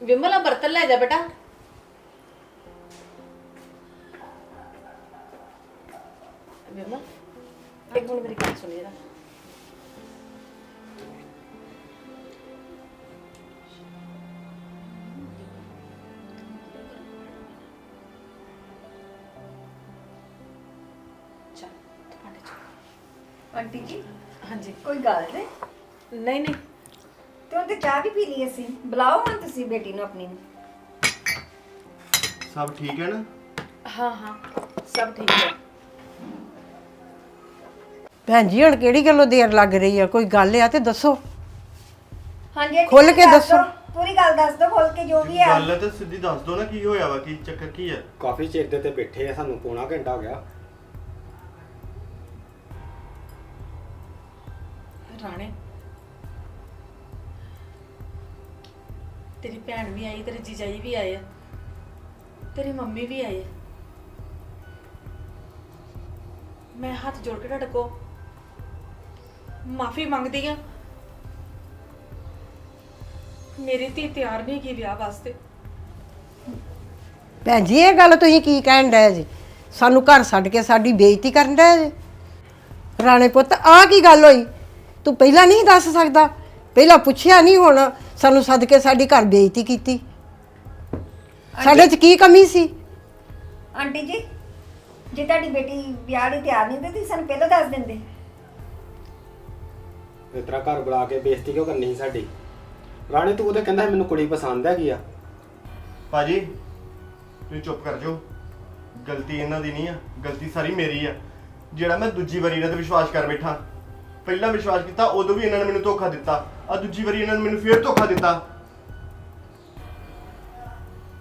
ਵਿਮਲਾ ਬਰਤਨ ਲੈ ਜਾ ਬੇਟਾ ਵਿਮਲ ਇੱਕ ਮਿੰਟ ਮੇਰੀ ਗੱਲ ਸੁਣੀ ਜਰਾ ਚੱਲ ਤੁਹਾਡੇ ਚ ਆਂਟੀ ਜੀ ਹਾਂਜੀ ਕੋਈ ਗੱਲ ਨਹੀਂ ਨਹੀਂ ਨਹੀਂ ਚਾਹ ਵੀ ਪੀ ਲਈ ਅਸੀਂ। ਬੁਲਾਓ ਹੁਣ ਤੁਸੀਂ ਬੇਟੀ ਨੂੰ ਆਪਣੀ ਨੂੰ। ਸਭ ਠੀਕ ਹੈ ਨਾ? ਹਾਂ ਹਾਂ ਸਭ ਠੀਕ ਹੈ। ਭੈਣ ਜੀ ਹੁਣ ਕਿਹੜੀ ਗੱਲੋਂ ਦੇਰ ਲੱਗ ਰਹੀ ਆ? ਕੋਈ ਗੱਲ ਆ ਤੇ ਦੱਸੋ। ਹਾਂਜੀ ਆਂਟੀ ਖੁੱਲ੍ਹ ਕੇ ਦੱਸ। ਦਿਓ, ਪੂਰੀ ਗੱਲ ਦੱਸ ਦਿਓ ਖੋਲ ਕੇ ਜੋ ਵੀ ਹੈ ਗੱਲ ਤੇ ਸਿੱਧੀ ਦੱਸ ਦੋ ਨਾ ਕੀ ਹੋਇਆ ਵਾ ਕੀ ਚੱਕਰ ਕੀ ਹੈ ਕਾਫੀ ਚਿਰ ਦੇ ਤੇ ਬੈਠੇ ਆ ਸਾਨੂੰ ਪੌਣਾ ਘੰਟਾ ਹੋ ਗਿਆ। ਰਾਣੇ ਤੇਰੀ ਭੈਣ ਵੀ ਆਈ, ਤੇਰੇ ਜੀਜਾਜੀ ਵੀ ਆਏ ਆ। ਤੇਰੀ ਮੰਮੀ ਵੀ ਆਈ ਆ। ਮੈਂ ਹੱਥ ਜੋੜ ਕੇ ਤੁਹਾਡੇ ਕੋ ਮਾਫੀ ਮੰਗਦੀ ਆ। ਮੇਰੀ ਧੀ ਤਿਆਰ ਨਹੀਂ ਕੀ ਵਿਆਹ ਵਾਸਤੇ। ਭੈਣ ਜੀ, ਇਹ ਗੱਲ ਤੁਸੀਂ ਕੀ ਕਹਿਣ ਡਏ ਜੀ? ਸਾਨੂੰ ਘਰ ਛੱਡ ਕੇ ਸਾਡੀ ਬੇਇੱਜ਼ਤੀ ਕਰਨ ਡਏ ਜੀ? ਰਾਣੇ ਪੁੱਤ, ਆਹ ਕੀ ਗੱਲ ਹੋਈ? ਤੂੰ ਪਹਿਲਾਂ ਨਹੀਂ ਦੱਸ ਸਕਦਾ। ਪਹਿਲਾਂ ਪੁੱਛਿਆ ਨਹੀਂ ਹੁਣ। ਸਾਨੂੰ ਸੱਦ ਕੇ ਸਾਡੀ ਘਰ ਬੇਇੱਜ਼ਤੀ ਕੀਤੀ। ਸਾਡੇ 'ਚ ਕੀ ਕਮੀ ਸੀ? ਆਂਟੀ ਜੀ ਜੇ ਤੁਹਾਡੀ ਬੇਟੀ ਵਿਆਹ ਲਈ ਤਿਆਰ ਨਹੀਂ ਤੇ ਤੁਸੀਂ ਸਾਨੂੰ ਪਹਿਲਾਂ ਦੱਸ ਦਿੰਦੇ। ਇਸ ਤਰ੍ਹਾਂ ਘਰ ਬੁਲਾ ਕੇ ਬੇਇੱਜ਼ਤੀ ਕਿਉਂ ਕਰਨੀ ਸੀ ਸਾਡੀ? ਰਾਣੇ ਤੂੰ ਉਹਦੇ ਕਹਿੰਦਾ ਸੀ ਮੈਨੂੰ ਕੁੜੀ ਪਸੰਦ ਹੈਗੀ ਆ। ਭਾਜੀ ਤੁਸੀਂ ਚੁੱਪ ਕਰ ਜਾਓ। ਗਲਤੀ ਇਹਨਾਂ ਦੀ ਨਹੀਂ ਆ ਗਲਤੀ ਸਾਰੀ ਮੇਰੀ ਆ। ਜਿਹੜਾ ਮੈਂ ਦੂਜੀ ਵਾਰੀ ਇਹਨਾਂ ਤੇ ਵਿਸ਼ਵਾਸ ਕਰ ਬੈਠਾ ਪਹਿਲਾਂ ਵਿਸ਼ਵਾਸ ਕੀਤਾ ਉਦੋਂ ਵੀ ਇਹਨਾਂ ਨੇ ਮੈਨੂੰ ਧੋਖਾ ਦਿੱਤਾ। ਆ ਦੂਜੀ ਵਾਰੀ ਇਹਨਾਂ ਨੇ ਮੈਨੂੰ ਫੇਰ ਧੋਖਾ ਦਿੱਤਾ।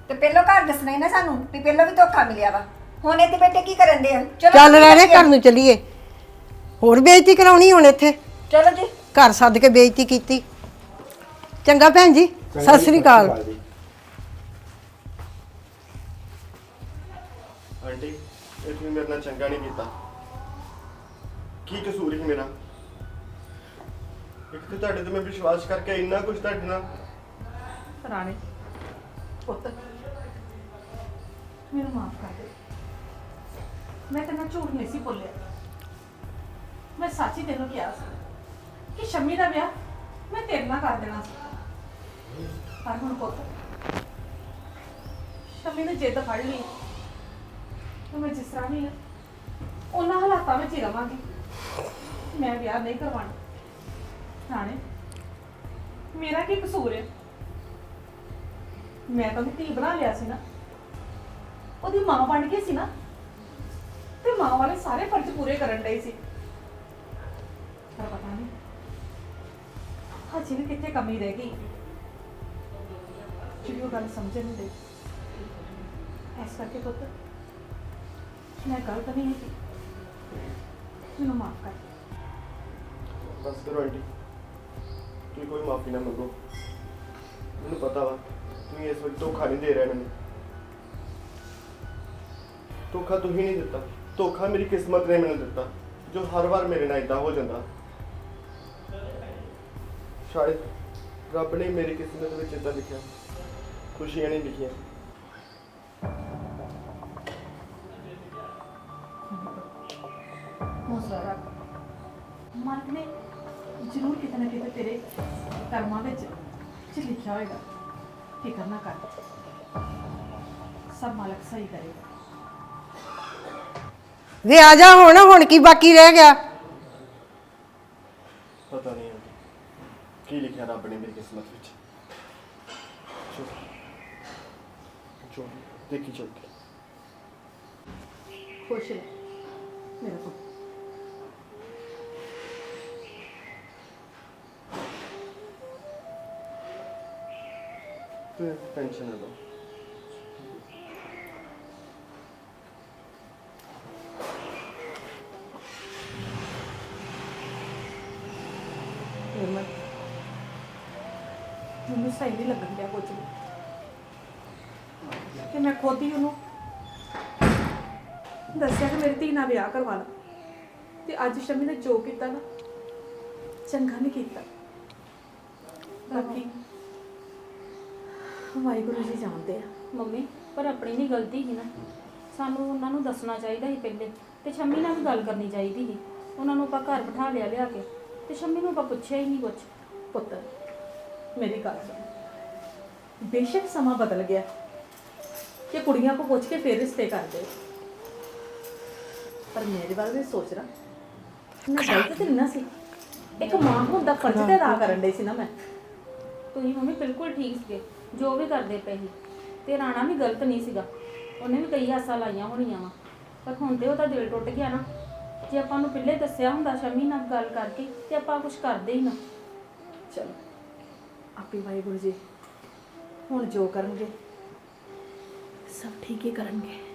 ਤੇ ਪਹਿਲਾਂ ਘਰ ਦੱਸਣਾ ਹੀ ਨਾ ਸਾਨੂੰ ਵੀ ਪਹਿਲਾਂ ਵੀ ਧੋਖਾ ਮਿਲਿਆ ਵਾ। ਹੁਣ ਇੱਥੇ ਬੈਠੇ ਕੀ ਕਰਨ ਦੇ ਆ? ਚੱਲ ਰਾਣੇ ਦੱਸਿਓ। ਘਰ ਨੂੰ ਚੱਲੀਏ। ਹੋਰ ਬੇਇੱਜ਼ਤੀ ਕਰਾਉਣੀ ਹੁਣ ਇੱਥੇ? ਚਲੋ ਜੀ। ਘਰ ਸੱਦ ਕੇ ਬੇਇੱਜ਼ਤੀ ਕੀਤੀ। ਚੰਗਾ ਭੈਣ ਜੀ ਸਤਿ ਸ੍ਰੀ ਅਕਾਲ। ਆਂਟੀ ਇਹ ਤੁਸੀਂ ਮੇਰੇ ਨਾਲ ਚੰਗਾ ਨਹੀਂ ਕੀਤਾ। ਕੀ ਕਸੂਰ ਸੀ ਮੇਰਾ? ਤਾਂ ਤੁਹਾਡੇ ਤੇ ਮੈਂ ਵਿਸ਼ਵਾਸ ਕਰਕੇ ਇੰਨਾ ਕੁਝ ਤੁਹਾਡੇ ਨਾਲ। ਰਾਣੇ। ਪੁੱਤ, ਮੈਨੂੰ ਮਾਫ ਕਰ ਦੇ। ਮੈਂ ਤੈਨੂੰ ਝੂਠ ਨਹੀਂ ਸੀ ਬੋਲਿਆ। ਮੈਂ ਸੱਚ ਤੈਨੂੰ ਕਿਹਾ ਸੀ ਕਿ ਸ਼ਮੀ ਦਾ ਵਿਆਹ ਮੈਂ ਤੇਰੇ ਨਾਲ ਕਰ ਦੇਣਾ ਸੀ। ਪਰ ਹੁਣ ਪੁੱਤ, ਸ਼ਮੀ ਨੇ ਜਿੱਦ ਫੜ ਲਈ। ਤੇ ਮੈਂ ਜਿਸ ਤਰ੍ਹਾਂ ਵੀ ਆ, ਉਹਨਾਂ ਹਾਲਾਤਾਂ ਵਿੱਚ ਹੀ ਰਵਾਂਗੀ। ਮੈਂ ਵਿਆਹ ਨਹੀਂ ਕਰਵਾਉਣਾ। ਰਾਣੇ ਮੇਰਾ ਕੀ ਕਸੂਰ ਹੈ? ਮੈਂ ਤਾਂ ਉਹਦੀ ਧੀ ਬਣਾ ਲਿਆ ਸੀ ਨਾ। ਉਹਦੀ ਮਾਂ ਬਣ ਗਈ ਸੀ ਨਾ। ਤੇ ਮਾਂ ਵਾਲੇ ਸਾਰੇ ਫਰਜ਼ ਪੂਰੇ ਕਰਨ ਡਈ ਸੀ। ਪਰ ਪਤਾ ਨਹੀਂ, ਹਜੇ ਵੀ ਕਿੱਥੇ ਕਮੀ ਰਹਿ ਗਈ। ਜਿਹੜੀ ਉਹ ਗੱਲ ਸਮਝ ਨਹੀਂ ਰਹੀ ਇਸ ਕਰਕੇ ਪੁੱਤ, ਮੈਂ ਗਲਤ ਨਹੀਂ ਹੈਗੀ। ਮੈਨੂੰ ਮਾਫ ਕਰ। ਬਸ ਕਰੋ ਆਂਟੀ। ਤੁਸੀਂ ਕੋਈ ਮਾਫੀ ਨਾ ਮੰਗੋ। ਮੈਨੂੰ ਪਤਾ ਵਾ, ਤੁਸੀਂ ਇਸ ਵਕਤ ਧੋਖਾ ਨਹੀਂ ਦੇ ਰਹੇ ਮੈਨੂੰ। ਧੋਖਾ ਤੁਸੀਂ ਨਹੀਂ ਦਿੱਤਾ। ਧੋਖਾ ਮੇਰੀ ਕਿਸਮਤ ਨੇ ਮੈਨੂੰ ਦਿੱਤਾ, ਜੋ ਹਰ ਵਾਰ ਮੇਰੇ ਨਾਲ ਇਦਾਂ ਹੋ ਜਾਂਦਾ। ਸ਼ਾਇਦ ਰੱਬ ਨੇ ਮੇਰੀ ਕਿਸਮਤ ਵਿੱਚ ਇਦਾਂ ਲਿਖਿਆ। ਖੁਸ਼ੀਆਂ ਨਹੀਂ ਲਿਖੀਆਂ। ਹੌਸਲਾ ਰੱਖ ਮਾਲਕ ਨੇ ਜ਼ਰੂਰ ਕਿਤੇ ਨਾ ਕਿਤੇ ਤੇਰੇ ਕਰਮਾਂ ਵਿੱਚ ਚ ਲਿਖਿਆ ਹੋਏਗਾ। ਫਿਕਰ ਨਾ ਕਰ। ਸਭ ਮਾਲਕ ਸਹੀ ਕਰੇਗਾ ਵੇ ਆ ਜਾ ਹੁਣ ਹੁਣ ਕੀ ਬਾਕੀ ਰਹਿ ਗਿਆ? ਪਤਾ ਨਹੀਂ ਕੀ ਲਿਖਿਆ ਰੱਬ ਨੇ ਮੇਰੀ ਕਿਸਮਤ ਵਿੱਚ? ਚਲੋ ਚਲੋ ਦੇਖੀ ਚੱਲ ਕੇ ਖੁਸ਼ ਰਹਿ। ਮੇਰਾ ਪੁੱਤ। ਤੂੰ ਟੈਨਸ਼ਨ ਨਾ ਲਓ ਨਿਰਮਲ ਮੈਨੂੰ ਸਹੀ ਨਹੀਂ ਲੱਗਣ ਡਿਆ ਕੁਝ ਵੀ। ਤੇ ਮੈਂ ਖੁਦ ਹੀ ਉਹਨੂੰ ਦੱਸਿਆ ਕਿ ਮੇਰੀ ਧੀ ਨਾਲ ਵਿਆਹ ਕਰਵਾ ਲਾ। ਤੇ ਅੱਜ ਸ਼ਮੀ ਨੇ ਜੋ ਕੀਤਾ ਨਾ, ਚੰਗਾ ਨਹੀਂ ਕੀਤਾ। ਬਾਕੀ ਵਾਹਿਗੁਰੂ ਜੀ ਜਾਣਦੇ ਆ। ਮੰਮੀ ਪਰ ਆਪਣੀ ਵੀ ਗਲਤੀ ਸੀ ਨਾ। ਸਾਨੂੰ ਉਹਨਾਂ ਨੂੰ ਦੱਸਣਾ ਚਾਹੀਦਾ ਸੀ ਪਹਿਲੇ ਤੇ ਸ਼ੰਮੀ ਨਾਲ ਵੀ ਗੱਲ ਕਰਨੀ ਚਾਹੀਦੀ ਸੀ। ਉਹਨਾਂ ਨੂੰ ਆਪਾਂ ਘਰ ਬਿਠਾ ਲਿਆ ਲਿਆ ਕੇ ਤੇ ਸ਼ੰਮੀ ਨੂੰ ਆਪਾਂ ਪੁੱਛਿਆ ਹੀ ਨਹੀਂ ਕੁਝ ਪੁੱਤ ਮੇਰੀ ਗੱਲ ਸੁਣ। ਬੇਸ਼ੱਕ ਸਮਾਂ ਬਦਲ ਗਿਆ ਕਿ ਕੁੜੀਆਂ ਕੋ ਪੁੱਛ ਕੇ ਫੇਰ ਰਿਸ਼ਤੇ ਕਰਦੇ। ਪਰ ਮੇਰੇ ਬਾਰੇ ਵੀ ਸੋਚ ਰਾ ਮੈਂ ਗਲਤ ਤੇ ਨਾ ਸੀ। ਇੱਕ ਮਾਂ ਹੋਣ ਦਾ ਫਰਜ਼ ਤੇ ਅਦਾ ਕਰਨ ਡਈ ਸੀ ਨਾ ਮੈਂ। ਤੁਸੀਂ ਮੰਮੀ ਬਿਲਕੁਲ ਠੀਕ ਸੀਗੇ। ਜੋ ਵੀ ਕਰਦੇ ਪਏ ਸੀ। ਤੇ ਰਾਣਾ ਵੀ ਗਲਤ ਨਹੀਂ ਸੀਗਾ। ਉਹਨੇ ਵੀ ਕਈ ਆਸਾਂ ਲਾਈਆਂ ਹੋਣੀਆਂ ਵਾ। ਪਰ ਹੁਣ ਤੇ ਉਹਦਾ ਦਿਲ ਟੁੱਟ ਗਿਆ ਨਾ। ਜੇ ਆਪਾਂ ਨੂੰ ਪਹਿਲੇ ਦੱਸਿਆ ਹੁੰਦਾ ਸ਼ਮੀ ਨਾਲ ਗੱਲ ਕਰਕੇ, ਤੇ ਆਪਾਂ ਕੁਝ ਕਰਦੇ ਹੀ ਨਾ। ਚਲੋ, ਆਪੇ ਵਾਹਿਗੁਰੂ ਜੀ, ਹੁਣ ਜੋ ਕਰਨਗੇ, ਸਭ ਠੀਕ ਹੀ ਕਰਨਗੇ।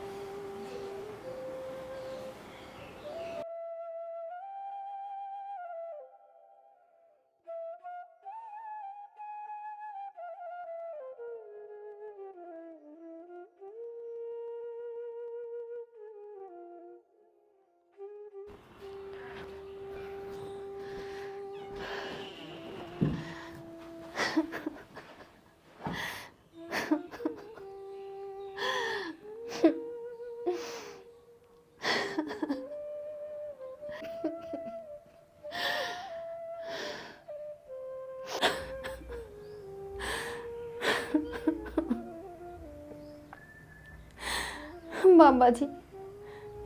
ਬਾਬਾ ਜੀ।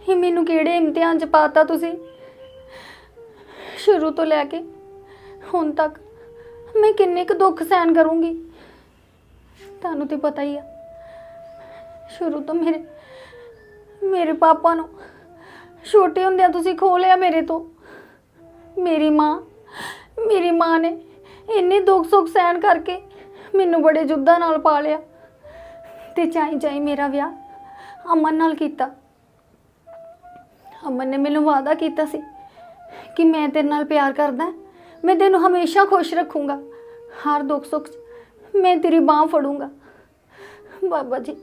ਇਹ ਮੈਨੂੰ ਕਿਹੜੇ ਇਮਤਿਹਾਨ ਚ ਪਾਤਾ ਤੁਸੀਂ? ਸ਼ੁਰੂ ਤੋਂ ਲੈ ਕੇ ਹੁਣ ਤੱਕ ਮੈਂ ਕਿੰਨੇ ਕੁ ਦੁੱਖ ਸਹਿਣ ਕਰੂੰਗੀ? ਤੁਹਾਨੂੰ ਤੇ ਪਤਾ ਹੀ ਆ, ਸ਼ੁਰੂ ਤੋਂ ਮੇਰੇ ਮੇਰੇ ਪਾਪਾ ਨੂੰ ਛੋਟੇ ਹੁੰਦਿਆਂ ਤੁਸੀਂ ਖੋ ਲਿਆ ਮੇਰੇ ਤੋਂ। ਮੇਰੀ ਮਾਂ ਮੇਰੀ ਮਾਂ ਨੇ ਇੰਨੇ ਦੁੱਖ ਸੁੱਖ ਸਹਿਣ ਕਰਕੇ ਮੈਨੂੰ ਬੜੇ ਜੁੱਦਾਂ ਨਾਲ ਪਾਲਿਆ। ਤੇ ਚਾਈ ਚਾਹੀ ਮੇਰਾ ਵਿਆਹ ਅਮਨ ਨਾਲ ਕੀਤਾ। ਅਮਨ ਨੇ ਮੈਨੂੰ ਵਾਅਦਾ ਕੀਤਾ ਸੀ ਕਿ ਮੈਂ ਤੇਰੇ ਨਾਲ ਪਿਆਰ ਕਰਦਾ ਮੈਂ ਤੈਨੂੰ ਹਮੇਸ਼ਾ ਖੁਸ਼ ਰੱਖੂੰਗਾ। ਹਰ ਦੁੱਖ ਸੁੱਖ 'ਚ ਮੈਂ ਤੇਰੀ ਬਾਹ ਫੜੂੰਗਾ। ਬਾਬਾ ਜੀ,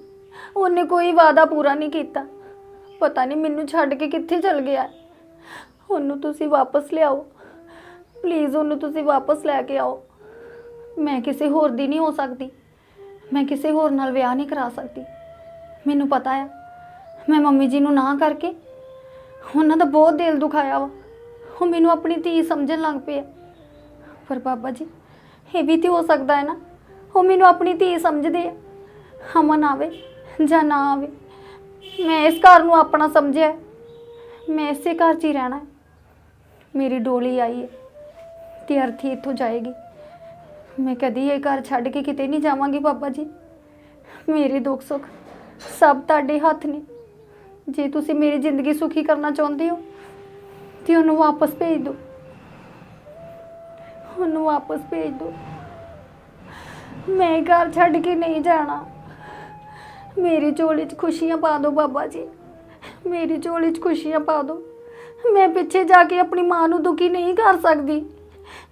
ਉਹਨੇ ਕੋਈ ਵਾਅਦਾ ਪੂਰਾ ਨਹੀਂ ਕੀਤਾ। ਪਤਾ ਨਹੀਂ ਮੈਨੂੰ ਛੱਡ ਕੇ ਕਿੱਥੇ ਚਲ ਗਿਆ ਉਹਨੂੰ ਤੁਸੀਂ ਵਾਪਸ ਲਿਆਓ। ਪਲੀਜ਼ ਉਹਨੂੰ ਤੁਸੀਂ ਵਾਪਸ ਲੈ ਕੇ ਆਓ। ਮੈਂ ਕਿਸੇ ਹੋਰ ਦੀ ਨਹੀਂ ਹੋ ਸਕਦੀ। ਮੈਂ ਕਿਸੇ ਹੋਰ ਨਾਲ ਵਿਆਹ ਨਹੀਂ ਕਰਾ ਸਕਦੀ। ਮੈਨੂੰ ਪਤਾ ਆ। ਮੈਂ ਮੰਮੀ ਜੀ ਨੂੰ ਨਾ ਕਰਕੇ ਉਹਨਾਂ ਦਾ ਬਹੁਤ ਦਿਲ ਦੁਖਾਇਆ ਵਾ। ਉਹ ਮੈਨੂੰ ਆਪਣੀ ਧੀ ਸਮਝਣ ਲੱਗ ਪਏ ਆ। ਪਰ ਬਾਬਾ ਜੀ, ਇਹ ਵੀ ਤੇ ਹੋ ਸਕਦਾ ਹੈ ਨਾ। ਉਹ ਮੈਨੂੰ ਆਪਣੀ ਧੀ ਸਮਝਦੇ ਆ। ਅਮਨ ਆਵੇ ਜਾਂ ਨਾ ਆਵੇ, ਮੈਂ ਇਸ ਘਰ ਨੂੰ ਆਪਣਾ ਸਮਝਿਆ। ਹੈ। ਮੈਂ ਇਸੇ ਘਰ 'ਚ ਹੀ ਰਹਿਣਾ ਹੈ। ਮੇਰੀ ਡੋਲੀ ਆਈ ਹੈ ਤੇ ਅਰਥੀ ਇੱਥੋਂ ਜਾਏਗੀ। ਮੈਂ ਕਦੀ ਇਹ ਘਰ ਛੱਡ ਕੇ ਕਿਤੇ ਨਹੀਂ ਜਾਵਾਂਗੀ ਬਾਬਾ ਜੀ। ਮੇਰੇ ਦੁੱਖ ਸੁੱਖ ਸਭ ਤੁਹਾਡੇ ਹੱਥ ਨੇ। ਜੇ ਤੁਸੀਂ ਮੇਰੀ ਜ਼ਿੰਦਗੀ ਸੁਖੀ ਕਰਨਾ ਚਾਹੁੰਦੇ ਹੋ, ਤੇ ਉਹਨੂੰ ਵਾਪਸ ਭੇਜ ਦਿਓ। ਉਹਨੂੰ ਵਾਪਸ ਭੇਜ ਦਿਓ। ਮੈਂ ਘਰ ਛੱਡ ਕੇ ਨਹੀਂ ਜਾਣਾ। ਮੇਰੀ ਝੋਲੀ 'ਚ ਖੁਸ਼ੀਆਂ ਪਾ ਦਿਓ ਬਾਬਾ ਜੀ। ਮੇਰੀ ਝੋਲੀ 'ਚ ਖੁਸ਼ੀਆਂ ਪਾ ਦਿਓ। ਮੈਂ ਪਿੱਛੇ ਜਾ ਕੇ ਆਪਣੀ ਮਾਂ ਨੂੰ ਦੁਖੀ ਨਹੀਂ ਕਰ ਸਕਦੀ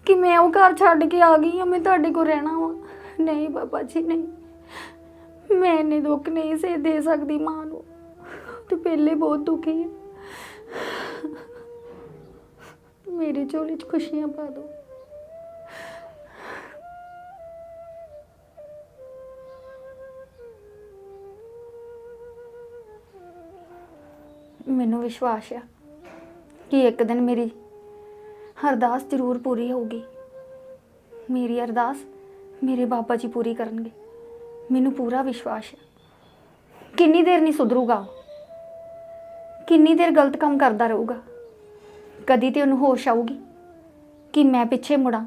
ਕਿ ਮੈਂ ਉਹ ਘਰ ਛੱਡ ਕੇ ਆ ਗਈ ਹਾਂ, ਮੈਂ ਤੁਹਾਡੇ ਕੋਲ ਰਹਿਣਾ ਵਾ। ਨਹੀਂ ਬਾਬਾ ਜੀ, ਨਹੀਂ। ਮੈਂ ਇੰਨੇ ਦੁੱਖ ਨਹੀਂ ਸੇ ਦੇ ਸਕਦੀ ਮਾਂ ਨੂੰ। ਤੇ ਪਹਿਲੇ ਬਹੁਤ ਦੁਖੀ ਹੈ ਮੇਰੀ ਝੋਲੀ 'ਚ ਖੁਸ਼ੀਆਂ ਪਾ ਦਿਓ ਮੈਨੂੰ ਵਿਸ਼ਵਾਸ ਆ ਕਿ ਇੱਕ ਦਿਨ ਮੇਰੀ ਅਰਦਾਸ ਜ਼ਰੂਰ ਪੂਰੀ ਹੋਊਗੀ। ਮੇਰੀ ਅਰਦਾਸ ਮੇਰੇ ਬਾਬਾ ਜੀ ਪੂਰੀ ਕਰਨਗੇ। ਮੈਨੂੰ ਪੂਰਾ ਵਿਸ਼ਵਾਸ ਹੈ। ਕਿੰਨੀ ਦੇਰ ਨਹੀਂ ਸੁਧਰੂਗਾ ਉਹ? ਕਿੰਨੀ ਦੇਰ ਗਲਤ ਕੰਮ ਕਰਦਾ ਰਹੂਗਾ? ਕਦੀ ਤੇ ਉਹਨੂੰ ਹੋਸ਼ ਆਊਗੀ ਕਿ ਮੈਂ ਪਿੱਛੇ ਮੁੜਾਂ,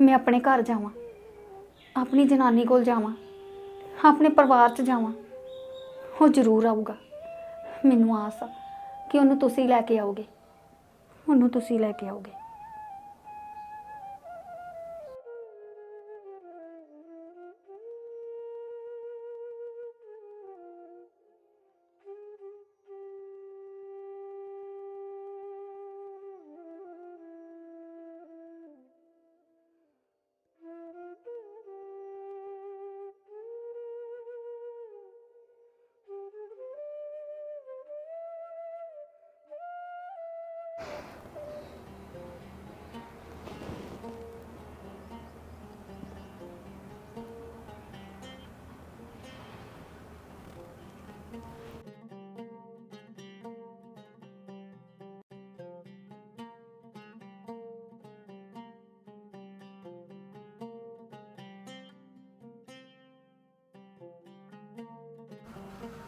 ਮੈਂ ਆਪਣੇ ਘਰ ਜਾਵਾਂ, ਆਪਣੀ ਜਨਾਨੀ ਕੋਲ ਜਾਵਾਂ, ਆਪਣੇ ਪਰਿਵਾਰ 'ਚ ਜਾਵਾਂ। ਉਹ ਜ਼ਰੂਰ ਆਊਗਾ। ਮੈਨੂੰ ਆਸ ਆ ਕਿ ਉਹਨੂੰ ਤੁਸੀਂ ਲੈ ਕੇ ਆਓਗੇ। ਉਹਨੂੰ ਤੁਸੀਂ ਲੈ ਕੇ ਆਓਗੇ।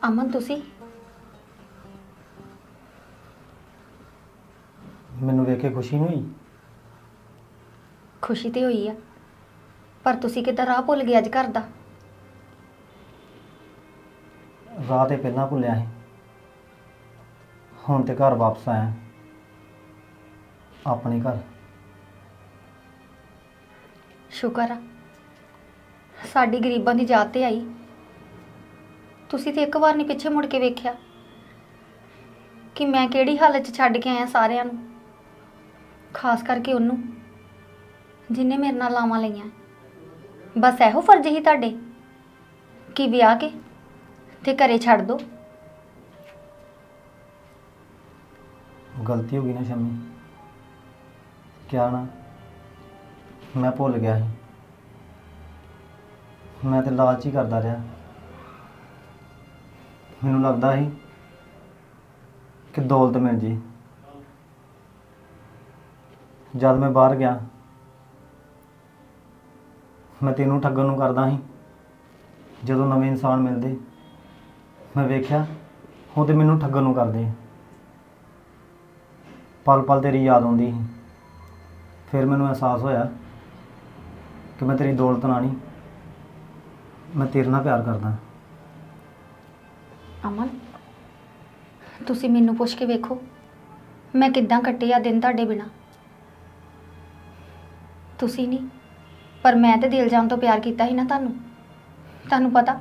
ਅਮਨ ਤੁਸੀਂ? ਮੈਨੂੰ ਵੇਖ ਕੇ ਖੁਸ਼ੀ ਨਹੀਂ ਹੋਈ? ਖੁਸ਼ੀ ਤੇ ਹੋਈ ਆ। ਪਰ ਤੁਸੀਂ ਕਿੱਦਾਂ ਰਾਹ ਭੁੱਲ ਗਏ ਅੱਜ ਘਰ ਦਾ? ਰਾਹ ਤੇ ਪਹਿਲਾਂ ਭੁੱਲਿਆ ਸੀ। ਹੁਣ ਤੇ ਘਰ ਵਾਪਸ ਆਇਆ। ਆਪਣੇ ਘਰ। ਸ਼ੁਕਰ ਆ। ਸਾਡੀ ਗਰੀਬਾਂ ਦੀ ਯਾਦ ਤੇ ਆਈ। ਤੁਸੀਂ ਤੇ ਇੱਕ ਵਾਰ ਨਹੀਂ ਪਿੱਛੇ ਮੁੜ ਕੇ ਵੇਖਿਆ ਕਿ ਮੈਂ ਕਿਹੜੀ ਹਾਲਤ 'ਚ ਛੱਡ ਕੇ ਆਇਆ ਸਾਰਿਆਂ ਨੂੰ, ਖਾਸ ਕਰਕੇ ਉਹਨੂੰ, ਜਿਨੇ ਮੇਰੇ ਨਾਲ ਲਾਵਾਂ ਲਈਆਂ। ਬਸ ਇਹੋ ਫਰਜ਼ ਹੀ ਤੁਹਾਡੇ ਕਿ ਵਿਆਹ ਕੇ ਤੇ ਘਰੇ ਛੱਡ ਦੋ। ਗਲਤੀ ਹੋ ਗਈ ਨਾ ਸ਼ਮੀ। ਕਿਆ ਨਾ, ਮੈਂ ਭੁੱਲ ਗਿਆ ਸੀ। ਮੈਂ ਤੇ ਲਾਲਚ ਹੀ ਕਰਦਾ ਰਿਹਾ। ਮੈਨੂੰ ਲੱਗਦਾ ਸੀ ਕਿ ਦੌਲਤ ਮਿਲ ਜੇ। ਜਦ ਮੈਂ ਬਾਹਰ ਗਿਆ, ਮੈਂ ਤੈਨੂੰ ਠੱਗਣ ਨੂੰ ਕਰਦਾ ਸੀ। ਜਦੋਂ ਨਵੇਂ ਇਨਸਾਨ ਮਿਲਦੇ, ਮੈਂ ਵੇਖਿਆ, ਉਹ ਤੇ ਮੈਨੂੰ ਠੱਗਣ ਨੂੰ ਕਰਦੇ। ਪਲ ਪਲ ਤੇਰੀ ਯਾਦ ਆਉਂਦੀ ਸੀ। ਫਿਰ ਮੈਨੂੰ ਅਹਿਸਾਸ ਹੋਇਆ ਕਿ ਮੈਂ ਤੇਰੀ ਦੌਲਤ ਨਾਲ ਨਹੀਂ, ਮੈਂ ਤੇਰੇ ਨਾਲ ਪਿਆਰ ਕਰਦਾ। ਅਮਨ, ਤੁਸੀਂ ਮੈਨੂੰ ਪੁੱਛ ਕੇ ਵੇਖੋ, ਮੈਂ ਕਿੱਦਾਂ ਕੱਟੇ ਆ ਦਿਨ ਤੁਹਾਡੇ ਬਿਨਾ? ਤੁਸੀਂ ਨਹੀਂ, ਪਰ ਮੈਂ ਤੇ ਦਿਲ ਜਾਨ ਤੋਂ ਪਿਆਰ ਕੀਤਾ ਸੀ ਨਾ ਤੁਹਾਨੂੰ। ਤੁਹਾਨੂੰ ਪਤਾ,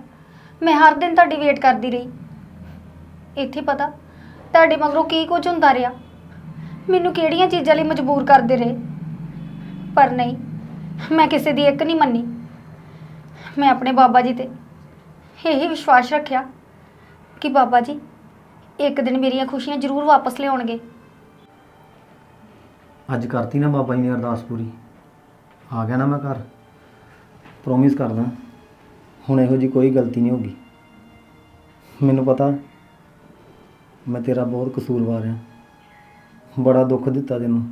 ਮੈਂ ਹਰ ਦਿਨ ਤੁਹਾਡੀ ਵੇਟ ਕਰਦੀ ਰਹੀ। ਇੱਥੇ ਪਤਾ, ਤੁਹਾਡੇ ਮਗਰੋਂ ਕੀ ਕੁਝ ਹੁੰਦਾ ਰਿਹਾ? ਮੈਨੂੰ ਕਿਹੜੀਆਂ ਚੀਜ਼ਾਂ ਲਈ ਮਜਬੂਰ ਕਰਦੇ ਰਹੇ? ਪਰ ਨਹੀਂ, ਮੈਂ ਕਿਸੇ ਦੀ ਇੱਕ ਨਹੀਂ ਮੰਨੀ। ਮੈਂ ਆਪਣੇ ਬਾਬਾ ਜੀ ਤੇ ਇਹੀ ਵਿਸ਼ਵਾਸ ਰੱਖਿਆ। ਕਿ ਬਾਬਾ ਜੀ, ਇੱਕ ਦਿਨ ਮੇਰੀਆਂ ਖੁਸ਼ੀਆਂ ਜ਼ਰੂਰ ਵਾਪਸ ਲਿਆਉਣਗੇ। ਅੱਜ ਕਰਤੀ ਨਾ ਬਾਬਾ ਜੀ ਨੇ ਅਰਦਾਸ ਪੂਰੀ। ਆ ਗਿਆ ਨਾ ਮੈਂ ਘਰ। ਪ੍ਰੋਮਿਸ ਕਰਦਾ, ਹੁਣ ਇਹੋ ਜੀ ਕੋਈ ਗਲਤੀ ਨਹੀਂ ਹੋਗੀ ਮੈਨੂੰ ਪਤਾ, ਮੈਂ ਤੇਰਾ ਬਹੁਤ ਕਸੂਰਵਾਰ ਆ ਬੜਾ ਦੁੱਖ ਦਿੱਤਾ ਤੈਨੂੰ।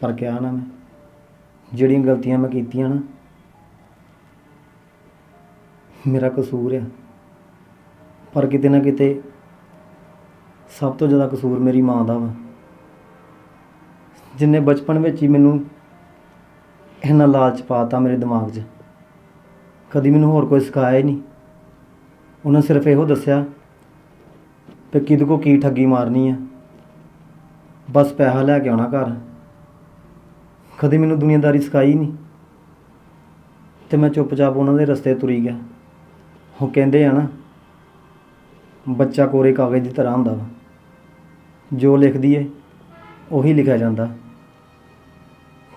ਪਰ ਕਿਹਾ ਨਾ ਮੈਂ, ਜਿਹੜੀਆਂ ਗਲਤੀਆਂ ਮੈਂ ਕੀਤੀਆਂ ਨਾ, ਮੇਰਾ ਕਸੂਰ ਆ। ਪਰ ਕਿਤੇ ਨਾ ਕਿਤੇ ਸਭ ਤੋਂ ਜ਼ਿਆਦਾ ਕਸੂਰ ਮੇਰੀ ਮਾਂ ਦਾ ਵਾ। ਜਿੰਨੇ ਬਚਪਨ ਵਿੱਚ ਹੀ ਮੈਨੂੰ ਇਹਨਾਂ ਲਾਲਚ ਪਾਤਾ ਮੇਰੇ ਦਿਮਾਗ 'ਚ, ਕਦੀ ਮੈਨੂੰ ਹੋਰ ਕੋਈ ਸਿਖਾਇਆ ਹੀ ਨਹੀਂ। ਉਹਨਾਂ ਸਿਰਫ ਇਹੋ ਦੱਸਿਆ ਕਿ ਕਿਹਦੇ ਕੋ ਕੀ ਠੱਗੀ ਮਾਰਨੀ ਆ। ਬਸ ਪੈਸਾ ਲੈ ਕੇ ਆਉਣਾ ਘਰ। ਕਦੀ ਮੈਨੂੰ ਦੁਨੀਆਦਾਰੀ ਸਿਖਾਈ ਨਹੀਂ। ਤੇ ਮੈਂ ਚੁੱਪਚਾਪ ਉਹਨਾਂ ਦੇ ਰਸਤੇ ਤੁਰੀ ਗਿਆ। ਉਹ ਕਹਿੰਦੇ ਆ ਨਾ ਬੱਚਾ ਕੋਰੇ ਕਾਗਜ਼ ਦੀ ਤਰ੍ਹਾਂ ਹੁੰਦਾ ਵਾ। ਜੋ ਲਿਖਦੀ ਏ, ਉਹੀ ਲਿਖਿਆ ਜਾਂਦਾ।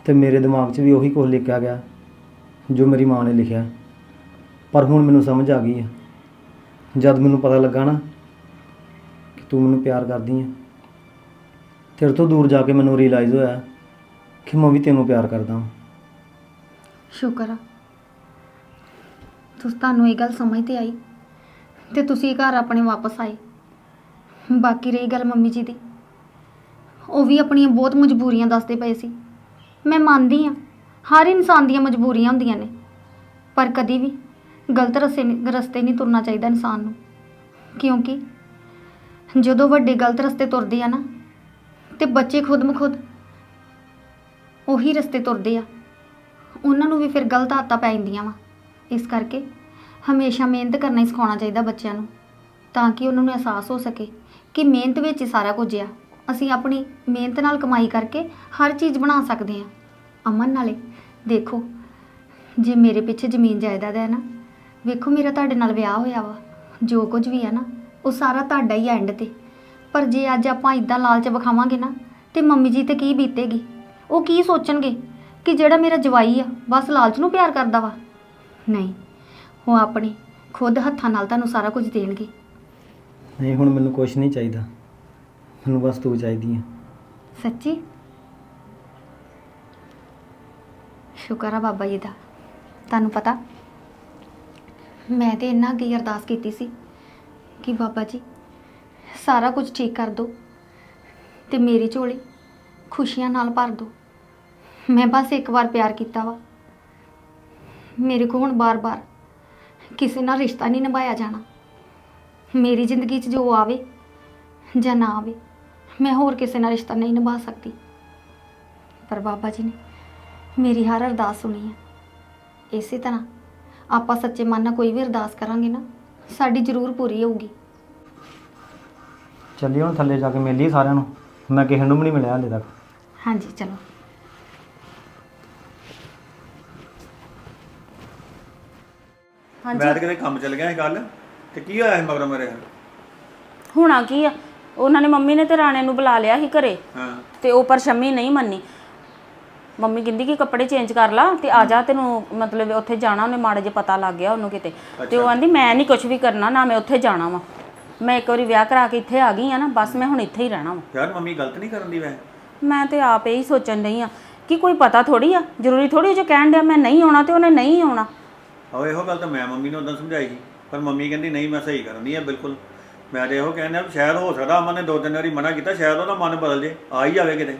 ਤੇ ਮੇਰੇ ਦਿਮਾਗ 'ਚ ਵੀ ਉਹੀ ਕੁਝ ਲਿਖਿਆ ਗਿਆ, ਜੋ ਮੇਰੀ ਮਾਂ ਨੇ ਲਿਖਿਆ। ਪਰ ਹੁਣ ਮੈਨੂੰ ਸਮਝ ਆ ਗਈ ਹੈ ਜਦ ਮੈਨੂੰ ਪਤਾ ਲੱਗਾ ਨਾ ਕਿ ਤੂੰ ਮੈਨੂੰ ਪਿਆਰ ਕਰਦੀ ਹੈ ਤੇਰੇ ਤੋਂ ਦੂਰ ਜਾ ਕੇ ਮੈਨੂੰ ਰਿਅਲਾਈਜ਼ ਹੋਇਆ ਕਿ ਮੈਂ ਵੀ ਤੈਨੂੰ ਪਿਆਰ ਕਰਦਾ ਹਾਂ ਸ਼ੁਕਰ ਆ। ਤੁਸੀਂ ਤੁਹਾਨੂੰ ਇਹ ਗੱਲ ਸਮਝ ਤੇ ਆਈ? ਤੇ ਤੁਸੀਂ ਘਰ ਆਪਣੇ ਵਾਪਸ ਆਏ। ਬਾਕੀ ਰਹੀ ਗੱਲ ਮੰਮੀ ਜੀ ਦੀ। ਉਹ ਵੀ ਆਪਣੀਆਂ ਬਹੁਤ ਮਜਬੂਰੀਆਂ ਦੱਸਦੇ ਪਏ ਸੀ। ਮੈਂ ਮੰਨਦੀ ਆ ਹਰ ਇਨਸਾਨ ਦੀਆਂ ਮਜਬੂਰੀਆਂ ਹੁੰਦੀਆਂ ਨੇ। ਪਰ ਕਦੀ ਵੀ ਗਲਤ ਰਸਤੇ ਰਸਤੇ ਨਹੀਂ ਤੁਰਨਾ ਚਾਹੀਦਾ ਇਨਸਾਨ ਨੂੰ। ਕਿਉਂਕਿ ਜਦੋਂ ਵੱਡੇ ਗਲਤ ਰਸਤੇ ਤੁਰਦੇ ਆ ਨਾ, ਤੇ ਬੱਚੇ ਖੁਦ ਮਖੁਦ ਉਹੀ ਰਸਤੇ ਤੁਰਦੇ ਆ। ਉਹਨਾਂ ਨੂੰ ਵੀ ਫਿਰ ਗਲਤ ਆਦਤਾਂ ਪੈ ਜਾਂਦੀਆਂ ਵਾ। ਇਸ ਕਰਕੇ ਹਮੇਸ਼ਾ ਮਿਹਨਤ ਕਰਨਾ ਹੀ ਸਿਖਾਉਣਾ ਚਾਹੀਦਾ ਬੱਚਿਆਂ ਨੂੰ, ਤਾਂ ਕਿ ਉਹਨਾਂ ਨੂੰ ਅਹਿਸਾਸ ਹੋ ਸਕੇ ਕਿ ਮਿਹਨਤ ਵਿੱਚ ਹੀ ਸਾਰਾ ਕੁਝ ਆ। ਅਸੀਂ ਆਪਣੀ ਮਿਹਨਤ ਨਾਲ ਕਮਾਈ ਕਰਕੇ ਹਰ ਚੀਜ਼ ਬਣਾ ਸਕਦੇ ਹਾਂ। ਅਮਨ ਨਾਲੇ, ਦੇਖੋ, ਜੇ ਮੇਰੇ ਪਿੱਛੇ ਜ਼ਮੀਨ ਜਾਇਦਾਦ ਹੈ ਨਾ, ਵੇਖੋ ਮੇਰਾ ਤੁਹਾਡੇ ਨਾਲ ਵਿਆਹ ਹੋਇਆ ਵਾ, ਜੋ ਕੁਝ ਵੀ ਹੈ ਨਾ, ਉਹ ਸਾਰਾ ਤੁਹਾਡਾ ਹੀ ਐਂਡ ਤੇ। ਪਰ ਜੇ ਅੱਜ ਆਪਾਂ ਇਦਾਂ ਲਾਲਚ ਵਿਖਾਵਾਂਗੇ ਨਾ, ਤੇ ਮੰਮੀ ਜੀ ਤੇ ਕੀ ਬੀਤੇਗੀ? ਉਹ ਕੀ ਸੋਚਣਗੇ ਕਿ ਜਿਹੜਾ ਮੇਰਾ ਜਵਾਈ ਆ, ਬਸ ਲਾਲਚ ਨੂੰ ਪਿਆਰ ਕਰਦਾ ਵਾ? ਨਹੀਂ ਉਹ ਆਪਣੇ ਖੁਦ ਹੱਥਾਂ ਨਾਲ ਤੁਹਾਨੂੰ ਸਾਰਾ ਕੁਝ ਦੇਣਗੇ। ਨਹੀਂ ਹੁਣ ਮੈਨੂੰ ਕੁਝ ਨਹੀਂ ਚਾਹੀਦਾ। ਮੈਨੂੰ ਬਸ ਤੂੰ ਚਾਹੀਦੀ ਹੈ ਸੱਚੀ? ਸ਼ੁਕਰ ਆ ਬਾਬਾ ਜੀ ਦਾ। ਤੁਹਾਨੂੰ ਪਤਾ ਮੈਂ ਤੇ ਇੰਨਾ ਅੱਗੇ ਅਰਦਾਸ ਕੀਤੀ ਸੀ ਕਿ ਬਾਬਾ ਜੀ ਸਾਰਾ ਕੁਝ ਠੀਕ ਕਰ ਦਿਓ ਤੇ ਮੇਰੀ ਝੋਲੀ ਖੁਸ਼ੀਆਂ ਨਾਲ ਭਰ ਦਿਓ। ਮੈਂ ਬਸ ਇੱਕ ਵਾਰ ਪਿਆਰ ਕੀਤਾ ਵਾ। ਮੇਰੇ ਕੋਲ ਹੁਣ ਬਾਰ-ਬਾਰ ਕਿਸੇ ਨਾਲ ਰਿਸ਼ਤਾ ਨਹੀਂ ਨਿਭਾਇਆ ਜਾਣਾ। ਮੇਰੀ ਜ਼ਿੰਦਗੀ 'ਚ ਜੋ ਆਵੇ ਜਾਂ ਨਾ ਆਵੇ ਮੈਂ ਹੋਰ ਕਿਸੇ ਨਾਲ ਰਿਸ਼ਤਾ ਨਹੀਂ ਨਿਭਾ ਸਕਦੀ। ਪਰ ਬਾਬਾ ਜੀ ਨੇ ਮੇਰੀ ਹਰ ਅਰਦਾਸ ਸੁਣੀ ਹੈ। ਇਸੇ ਤਰ੍ਹਾਂ ਆਪਾਂ ਸੱਚੇ ਮਨ ਨਾਲ ਕੋਈ ਵੀ ਅਰਦਾਸ ਕਰਾਂਗੇ ਨਾ ਸਾਡੀ ਜ਼ਰੂਰ ਪੂਰੀ ਹੋਊਗੀ। ਚੱਲੀਏ ਹੁਣ ਥੱਲੇ ਜਾ ਕੇ ਮਿਲ ਲਈਏ ਸਾਰਿਆਂ ਨੂੰ। ਮੈਂ ਕਿਸੇ ਨੂੰ ਵੀ ਨਹੀਂ ਮਿਲਿਆ ਹਾਲੇ ਤੱਕ। ਹਾਂਜੀ ਚਲੋ। ਮੈਂ ਤਾਂ ਕਿਤੇ ਕੰਮ ਚੱਲ ਗਿਆ ਸੀ ਕੱਲ ਤੇ ਕੀ ਹੋਇਆ ਸੀ ਮਗਰੋਂ ਮੇਰੇ? ਹੋਣਾ ਕੀ ਆ? ਉਹਨਾਂ ਨੇ ਮੰਮੀ ਨੇ ਤੇ ਰਾਣੇ ਨੂੰ ਬੁਲਾ ਲਿਆ ਸੀ ਘਰੇ। ਹਾਂ। ਤੇ ਉਹ ਪਰ ਸ਼ੰਮੀ ਨਹੀਂ ਮੰਨੀ। ਮੰਮੀ ਕਹਿੰਦੀ ਕਿ ਕੱਪੜੇ ਚੇਂਜ ਕਰ ਲਾ ਤੇ ਆ ਜਾ ਤੈਨੂੰ ਮਤਲਬ ਉੱਥੇ ਜਾਣਾ ਉਹਨੇ ਮਾੜੇ ਜੇ ਪਤਾ ਲੱਗ ਗਿਆ ਉਹਨੂੰ ਕਿਤੇ। ਤੇ ਉਹ ਆਂਦੀ ਮੈਂ ਨਹੀਂ ਕੁਝ ਵੀ ਕਰਨਾ ਨਾ ਮੈਂ ਉੱਥੇ ਜਾਣਾ ਵਾ। ਮੈਂ ਇੱਕ ਵਾਰੀ ਵਿਆਹ ਕਰਾ ਕੇ ਇੱਥੇ ਆ ਗਈ ਆ ਨਾ ਬਸ ਮੈਂ ਹੁਣ ਇੱਥੇ ਹੀ ਰਹਿਣਾ ਵਾ। ਯਾਰ ਮੰਮੀ ਗਲਤ ਨਹੀਂ ਕਰਨ ਦੀ ਵੈ ਮੈਂ ਤੇ ਆਪ ਇਹੀ ਸੋਚਣ ਡਈ ਆ ਕਿ ਕੋਈ ਪਤਾ ਥੋੜੀ ਆ ਜ਼ਰੂਰੀ ਥੋੜੀ ਜੋ ਕਹਿਣ ਡਿਆ ਮੈਂ ਨਹੀਂ ਆਉਣਾ ਤੇ ਉਹਨੇ ਨਹੀਂ ਆਉਣਾ। ਆਹੋ ਇਹੋ ਗੱਲ ਤਾਂ ਮੈਂ ਮੰਮੀ ਨੂੰ ਉਦੋਂ ਸਮਝਾਈ ਸੀ ਪਰ ਮੰਮੀ ਕਹਿੰਦੀ ਨਹੀਂ ਮੈਂ ਸਹੀ ਕਰਨੀ ਹੈ ਬਿਲਕੁਲ। ਮੈਂ ਤੇ ਇਹੋ ਕਹਿੰਦਾ ਵੀ ਸ਼ਾਇਦ ਹੋ ਸਕਦਾ ਅਮਨ ਨੇ ਦੋ ਤਿੰਨ ਵਾਰੀ ਮਨਾ ਕੀਤਾ ਸ਼ਾਇਦ ਉਹਦਾ ਮਨ ਬਦਲ ਜੇ ਆ ਹੀ ਜਾਵੇ ਕਿਤੇ।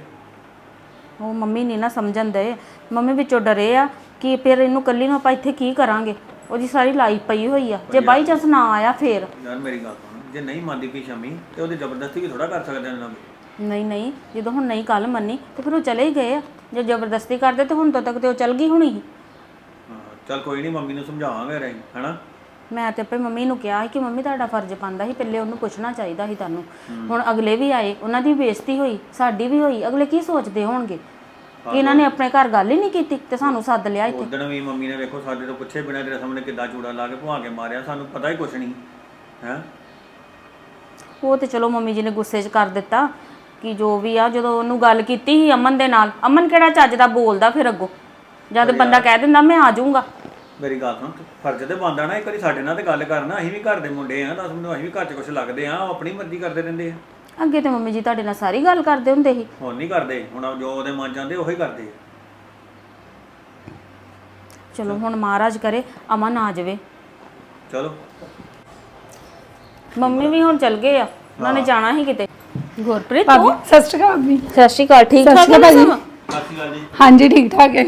ਉਹ ਮੰਮੀ ਨਹੀਂ ਨਾ ਸਮਝਣ ਦੇ। ਮੰਮੀ ਵਿੱਚੋਂ ਡਰੇ ਆ ਕਿ ਫਿਰ ਇਹਨੂੰ ਕੱਲੀ ਨੂੰ ਆਪਾਂ ਇੱਥੇ ਕੀ ਕਰਾਂਗੇ? ਉਹਦੀ ਸਾਰੀ ਲਾਈਫ ਪਈ ਹੋਈ ਆ। ਜੇ ਬਾਈ ਚਾਂਸ ਨਾ ਆਇਆ ਫੇਰ। ਯਾਰ ਮੇਰੀ ਗੱਲ ਸੁਣ ਜੇ ਨਹੀਂ ਮੰਨਦੀ ਪਈ ਸ਼ਮੀ ਤੇ ਉਹਦੀ ਜ਼ਬਰਦਸਤੀ ਵੀ ਥੋੜਾ ਕਰ ਸਕਦੇ ਨੇ ਨਹੀਂ ਨਹੀਂ ਜਦੋਂ ਹੁਣ ਨਹੀਂ ਕੱਲ ਮੰਨੀ ਤੇ ਫਿਰ ਉਹ ਚਲੇ ਹੀ ਗਏ ਆ। ਜੇ ਜ਼ਬਰਦਸਤੀ ਕਰਦੇ ਤੇ ਹੁਣ ਤੋਂ ਤੱਕ ਤੇ ਉਹ ਚਲ ਗਈ ਹੋਣੀ ਸੀ। ਚੱਲ ਕੋਈ ਨਹੀਂ ਮੰਮੀ ਨੂੰ ਸਮਝਾਵਾਂਗੇ ਰਹੀ ਹੈਨਾ? ਮੈਂ ਤੇ ਆਪੇ ਮੰਮੀ ਨੂੰ ਕਿਹਾ ਸੀ ਕਿ ਮੰਮੀ ਤੁਹਾਡਾ ਫਰਜ਼ ਬਣਦਾ ਸੀ ਪਹਿਲੇ ਉਹਨੂੰ ਪੁੱਛਣਾ ਚਾਹੀਦਾ ਸੀ ਤੁਹਾਨੂੰ। ਹੁਣ ਅਗਲੇ ਵੀ ਆਏ ਉਹਨਾਂ ਦੀ ਬੇਇੱਜ਼ਤੀ ਹੋਈ ਸਾਡੀ ਵੀ ਹੋਈ ਅਗਲੇ ਕੀ ਸੋਚਦੇ ਹੋਣਗੇ? ਕਿ ਇਹਨਾਂ ਨੇ ਆਪਣੇ ਘਰ ਗੱਲ ਹੀ ਨਹੀਂ ਕੀਤੀ ਤੇ ਸਾਨੂੰ ਸੱਦ ਲਿਆ ਇੱਥੇ। ਉਦੋਂ ਵੀ ਮੰਮੀ ਨੇ ਵੇਖੋ ਸਾਡੇ ਤੋਂ ਪੁੱਛੇ ਬਿਨਾਂ ਤੇਰੇ ਸਾਹਮਣੇ ਕਿੱਦਾਂ ਚੂੜਾ ਲਾ ਕੇ ਭੁਆ ਕੇ ਮਾਰਿਆ ਸਾਨੂੰ ਪਤਾ ਹੀ ਕੁਛ ਨਹੀਂ ਹੈ? ਉਹ ਤੇ ਚਲੋ ਮੰਮੀ ਜੀ ਨੇ ਗੁੱਸੇ 'ਚ ਕਰ ਦਿੱਤਾ ਕਿ ਜੋ ਵੀ ਆ ਜਦੋਂ ਉਹਨੂੰ ਗੱਲ ਕੀਤੀ ਸੀ ਅਮਨ ਦੇ ਨਾਲ ਅਮਨ ਕਿਹੜਾ ਚੱਜ ਦਾ ਬੋਲਦਾ ਫਿਰ ਅੱਗੋਂ? ਜਦ ਬੰਦਾ ਕਹਿ ਦਿੰਦਾ ਮੈਂ ਆ ਜਾਊਂਗਾ। ਮੇਰੀ ਗੱਲ ਸੁਣ ਫਰਜ਼ ਤੇ ਬੰਦਾ ਨਾ ਇੱਕ ਵਾਰੀ ਸਾਡੇ ਨਾਲ ਤੇ ਗੱਲ ਕਰਨਾ ਅਸੀਂ ਵੀ ਘਰ ਦੇ ਮੁੰਡੇ ਆ ਦੱਸ ਮੈਨੂੰ ਅਸੀਂ ਵੀ ਘਰ 'ਚ ਕੁਝ ਲੱਗਦੇ ਆ ਉਹ ਆਪਣੀ ਮਰਜ਼ੀ ਕਰਦੇ ਰਹਿੰਦੇ ਆ। ਅੱਗੇ ਤੇ ਮੰਮੀ ਜੀ ਤੁਹਾਡੇ ਨਾਲ ਸਾਰੀ ਗੱਲ ਕਰਦੇ ਹੁੰਦੇ ਸੀ। ਹੁਣ ਨਹੀਂ ਕਰਦੇ ਹੁਣ ਜੋ ਉਹਦੇ ਮਨ ਜਾਂਦੇ ਉਹੀ ਕਰਦੇ ਆ। ਚਲੋ ਹੁਣ ਮਹਾਰਾਜ ਕਰੇ ਅਮਨ ਆ ਜਾਵੇ। ਚਲੋ। ਮੰਮੀ ਵੀ ਹੁਣ ਚਲ ਗਏ ਆ ਉਹਨਾਂ ਨੇ ਜਾਣਾ ਸੀ ਕਿਤੇ। ਗੁਰਪ੍ਰੀਤ ਭਾਬੀ ਤੂੰ? ਸਤਿ ਸ਼੍ਰੀ ਅਕਾਲ ਭਾਬੀ। ਸਤਿ ਸ਼੍ਰੀ ਅਕਾਲ ਠੀਕ ਠਾਕ ਹੈ ਭਾਜੀ। ਸਤਿ ਸ਼੍ਰੀ ਅਕਾਲ ਜੀ। ਹਾਂਜੀ ਠੀਕ ਠਾਕ ਹੈ।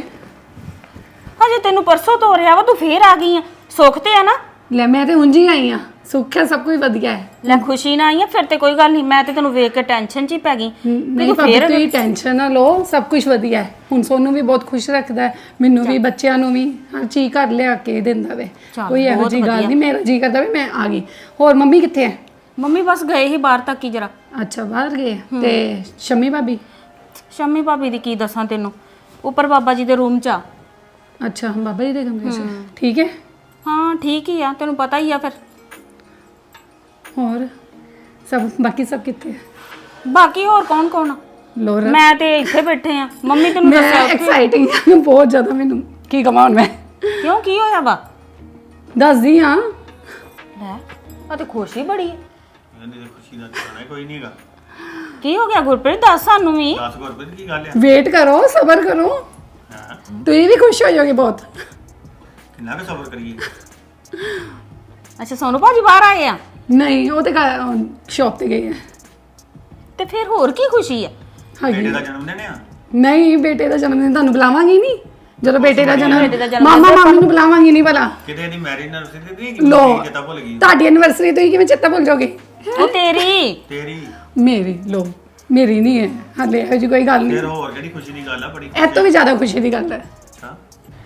ਹਜੇ ਤੈਨੂੰ ਪਰਸੋਂ ਤੋਂ ਰਿਹਾ ਵਾ ਤੂੰ ਫੇਰ ਆ ਗਈ ਆ। ਸੁੱਖ ਤੇ ਆ ਨਾ? ਲੈ ਮੈਂ ਤੇ ਉਂਝ ਹੀ ਆਈ ਆ। ਸੁੱਖ ਹੈ ਸਭ ਕੁਝ ਵਧੀਆ ਹੈ। ਲੈ ਖੁਸ਼ੀ ਨਾ ਆਈ ਆ ਫਿਰ ਤੇ ਕੋਈ ਗੱਲ ਨਹੀਂ ਮੈਂ ਤੇ ਤੈਨੂੰ ਵੇਖ ਕੇ ਟੈਨਸ਼ਨ 'ਚ ਹੀ ਪੈ ਗਈ। ਕਿ ਨਹੀਂ ਤੂੰ ਭਾਬੀ ਫੇਰ ਤੁਸੀਂ ਟੈਨਸ਼ਨ ਨਾ ਲਓ ਸਭ ਕੁਝ ਵਧੀਆ ਹੈ। ਹੁਣ ਸੋਨੂੰ ਵੀ ਬਹੁਤ ਖੁਸ਼ ਰੱਖਦਾ ਹੈ ਮੈਨੂੰ ਵੀ ਬੱਚਿਆਂ ਨੂੰ ਵੀ। ਹਰ ਚੀਜ਼ ਘਰ ਲਿਆ ਕੇ ਦਿੰਦਾ ਵੇ। ਚੱਲ, ਕੋਈ ਇਹੋ ਬਹੁਤ ਜੀ ਗੱਲ ਵਧੀਆ। ਨਹੀਂ ਮੇਰਾ ਜੀ ਕਰਦਾ ਵੀ ਮੈਂ ਆ ਗਈ। ਹੋਰ ਮੰਮੀ ਕਿੱਥੇ ਹੈ? ਮੰਮੀ ਬਸ ਗਏ ਹੀ ਬਾਹਰ ਤੱਕ ਹੀ ਜਰਾ। ਅੱਛਾ ਬਾਹਰ ਗਏ। ਤੇ ਸ਼ਮੀ ਭਾਬੀ? ਸ਼ੰਮੀ ਭਾਬੀ ਦੀ ਕੀ ਦੱਸਾਂ ਤੈਨੂੰ? ਉੱਪਰ ਬਾਬਾ ਜੀ ਦੇ ਰੂਮ 'ਚ ਆ। ਅੱਛਾ ਬਾਬਾ ਜੀ ਦੇ ਕਮਰੇ 'ਚ। ਠੀਕ ਹੈ? ਹਾਂ ਠੀਕ ਹੀ ਆ ਤੈਨੂੰ ਪਤਾ ਹੀ ਆ ਫਿਰ। ਹੋਰ? ਸਭ ਬਾਕੀ ਸਭ ਕਿੱਥੇ ਹੈ ਬਾਕੀ ਹੋਰ ਕੌਣ ਕੌਣ ਆ? ਲੋਰਾ। ਮੈਂ ਤੇ ਇੱਥੇ ਬੈਠੇ ਆ। ਮੰਮੀ ਤੈਨੂੰ ਮੈਂ ਦੱਸਿਆ ਉੱਥੇ। ਐਕਸਾਈਟਿੰਗ ਬਹੁਤ ਜ਼ਿਆਦਾ ਮੈਨੂੰ। ਕੀ ਹੁਣ ਮੈਂ? ਕਿਉਂ ਕੀ ਹੋਇਆ ਵਾ? ਦੱਸਦੀ ਹਾਂ। ਲੈ ਆ ਤੇ ਖੁਸ਼ੀ ਬੜੀ ਹੈ ਇਹਦੀ ਤਾਂ ਖੁਸ਼ੀ ਦਾ ਠਿਕਾਣਾ ਕੋਈ ਨਹੀਂ ਹੈਗਾ। ਕੀ ਹੋ ਗਿਆ ਗੁਰਪ੍ਰੀਤ? ਦੱਸ ਸਾਨੂੰ ਵੀ। ਦੱਸ ਗੁਰਪ੍ਰੀਤ ਕੀ ਗੱਲ ਆ? ਵੇਟ ਕਰੋ ਸਬਰ ਕਰੋ। ਤੁਸੀਂ ਵੀ ਖੁਸ਼ ਹੋ ਜਾਓਗੇ ਬਹੁਤ। ਕਿੰਨਾ ਕੁ ਸਬਰ ਕਰੀਏ? ਅੱਛਾ ਸੋਨੂ ਭਾਜੀ ਬਾਹਰ ਆਏ ਆ? ਨਹੀਂ ਉਹ ਤੇ ਸ਼ਾਪ ਤੇ ਗਏ ਹੈ ਤੇ ਫਿਰ ਹੋਰ ਕੀ ਖੁਸ਼ੀ ਆ? ਹਾਂਜੀ। ਬੇਟੇ ਦਾ ਜਨਮ ਦਿਨ ਆ? ਨਹੀਂ ਬੇਟੇ ਦਾ ਜਨਮ ਦਿਨ ਤੁਹਾਨੂੰ ਬੁਲਾਵਾਂਗੀ ਨਹੀਂ। ਜਦੋਂ ਬੇਟੇ ਦਾ ਦਾ ਜਨਮ ਮਾਮਾ ਮਾਮੀ ਨੂੰ ਬੁਲਾਵਾਂਗੀ ਨਹੀਂ ਭਲਾ। ਕਿਤੇ ਇਹਦੀ ਮੈਰਿਜ ਨਰਸਰੀ ਤੇ ਨਹੀਂ ਲੋ ਕਿ ਕਿਤਾ ਭੁੱਲ ਗਈ ਤੁਹਾਡੀ ਐਨਵਰਸਰੀ ਤੁਸੀਂ ਕਿਵੇਂ ਚੇਤਾ ਭੁੱਲ ਜਾਓਗੇ? ਉਹ ਤੇਰੀ। ਤੇਰੀ। ਮੇਰੀ ਲੋ। ਮੇਰੀ ਨਹੀਂ ਹੈ ਹਾਲੇ ਇਹੋ ਜਿਹੀ ਕੋਈ ਗੱਲ ਨਹੀਂ। ਫਿਰ ਹੋਰ ਕਿਹੜੀ ਖੁਸ਼ੀ ਦੀ ਗੱਲ ਆ ਬੜੀ ਇਹ ਤੋਂ ਵੀ ਜ਼ਿਆਦਾ ਖੁਸ਼ੀ ਦੀ ਗੱਲ ਹੈ।